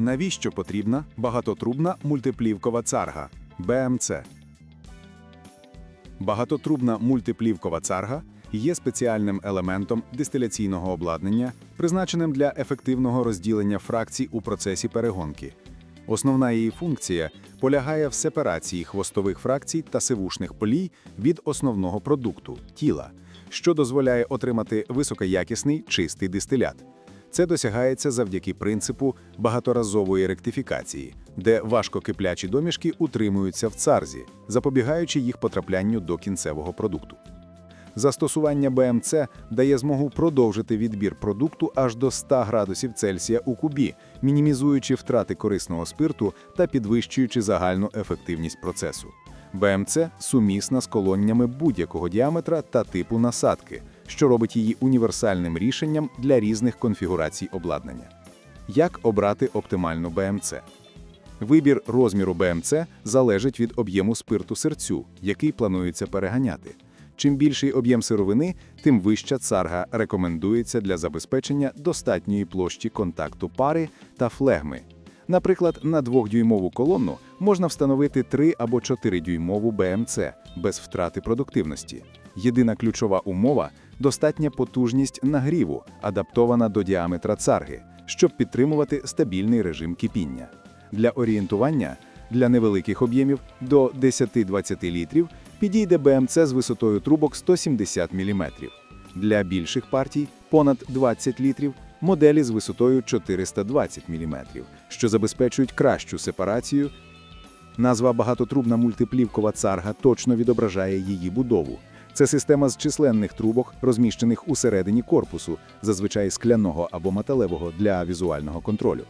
Навіщо потрібна багатотрубна мультиплівкова царга БМЦ? Багатотрубна мультиплівкова царга є спеціальним елементом дистиляційного обладнання, призначеним для ефективного розділення фракцій у процесі перегонки. Основна її функція полягає в сепарації хвостових фракцій та сивушних полій від основного продукту тіла, що дозволяє отримати високоякісний чистий дистилят. Це досягається завдяки принципу багаторазової ректифікації, де важкокиплячі домішки утримуються в царзі, запобігаючи їх потраплянню до кінцевого продукту. Застосування БМЦ дає змогу продовжити відбір продукту аж до 100 градусів Цельсія у кубі, мінімізуючи втрати корисного спирту та підвищуючи загальну ефективність процесу. БМЦ сумісна з колоннями будь-якого діаметра та типу насадки, що робить її універсальним рішенням для різних конфігурацій обладнання. Як обрати оптимальну БМЦ? Вибір розміру БМЦ залежить від об'єму спирту серцю, який планується переганяти. Чим більший об'єм сировини, тим вища царга рекомендується для забезпечення достатньої площі контакту пари та флегми. Наприклад, на 2-дюймову колонну можна встановити 3 або 4-дюймову БМЦ без втрати продуктивності. Єдина ключова умова достатня потужність нагріву, адаптована до діаметра царги, щоб підтримувати стабільний режим кипіння. Для орієнтування для невеликих об'ємів до 10-20 літрів підійде БМЦ з висотою трубок 170 мм. Для більших партій понад 20 літрів моделі з висотою 420 мм, що забезпечують кращу сепарацію. Назва багатотрубна мультиплівкова царга точно відображає її будову. Це система з численних трубок, розміщених усередині корпусу, зазвичай скляного або металевого для візуального контролю.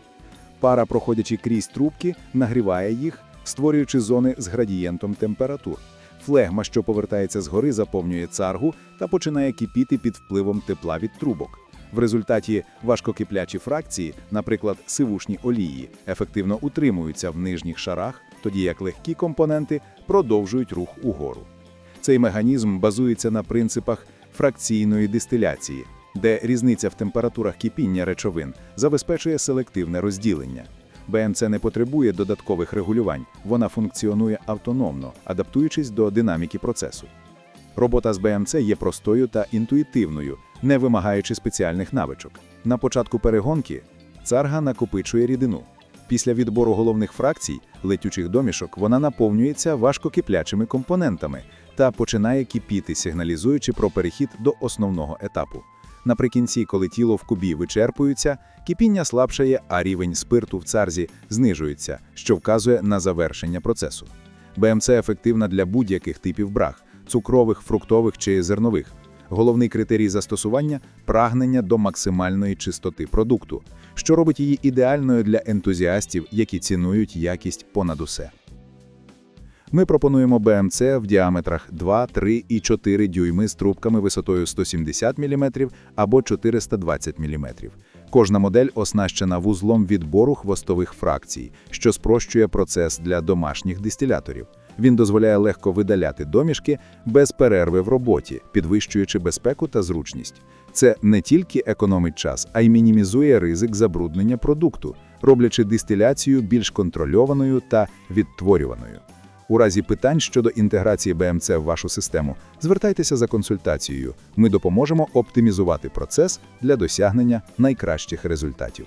Пара, проходячи крізь трубки, нагріває їх, створюючи зони з градієнтом температур. Флегма, що повертається згори, заповнює царгу та починає кипіти під впливом тепла від трубок. В результаті важкокиплячі фракції, наприклад, сивушні олії, ефективно утримуються в нижніх шарах, тоді як легкі компоненти продовжують рух угору. Цей механізм базується на принципах фракційної дистиляції, де різниця в температурах кипіння речовин забезпечує селективне розділення. БМЦ не потребує додаткових регулювань, вона функціонує автономно, адаптуючись до динаміки процесу. Робота з БМЦ є простою та інтуїтивною, не вимагаючи спеціальних навичок. На початку перегонки царга накопичує рідину. Після відбору головних фракцій, летючих домішок, вона наповнюється важкокиплячими компонентами та починає кипіти, сигналізуючи про перехід до основного етапу. Наприкінці, коли тіло в кубі вичерпується, кипіння слабшає, а рівень спирту в царзі знижується, що вказує на завершення процесу. БМЦ ефективна для будь-яких типів браг цукрових, фруктових чи зернових. Головний критерій застосування прагнення до максимальної чистоти продукту, що робить її ідеальною для ентузіастів, які цінують якість понад усе. Ми пропонуємо БМЦ в діаметрах 2, 3 і 4 дюйми з трубками висотою 170 мм або 420 мм. Кожна модель оснащена вузлом відбору хвостових фракцій, що спрощує процес для домашніх дистиляторів. Він дозволяє легко видаляти домішки без перерви в роботі, підвищуючи безпеку та зручність. Це не тільки економить час, а й мінімізує ризик забруднення продукту, роблячи дистиляцію більш контрольованою та відтворюваною. У разі питань щодо інтеграції БМЦ в вашу систему, звертайтеся за консультацією. Ми допоможемо оптимізувати процес для досягнення найкращих результатів.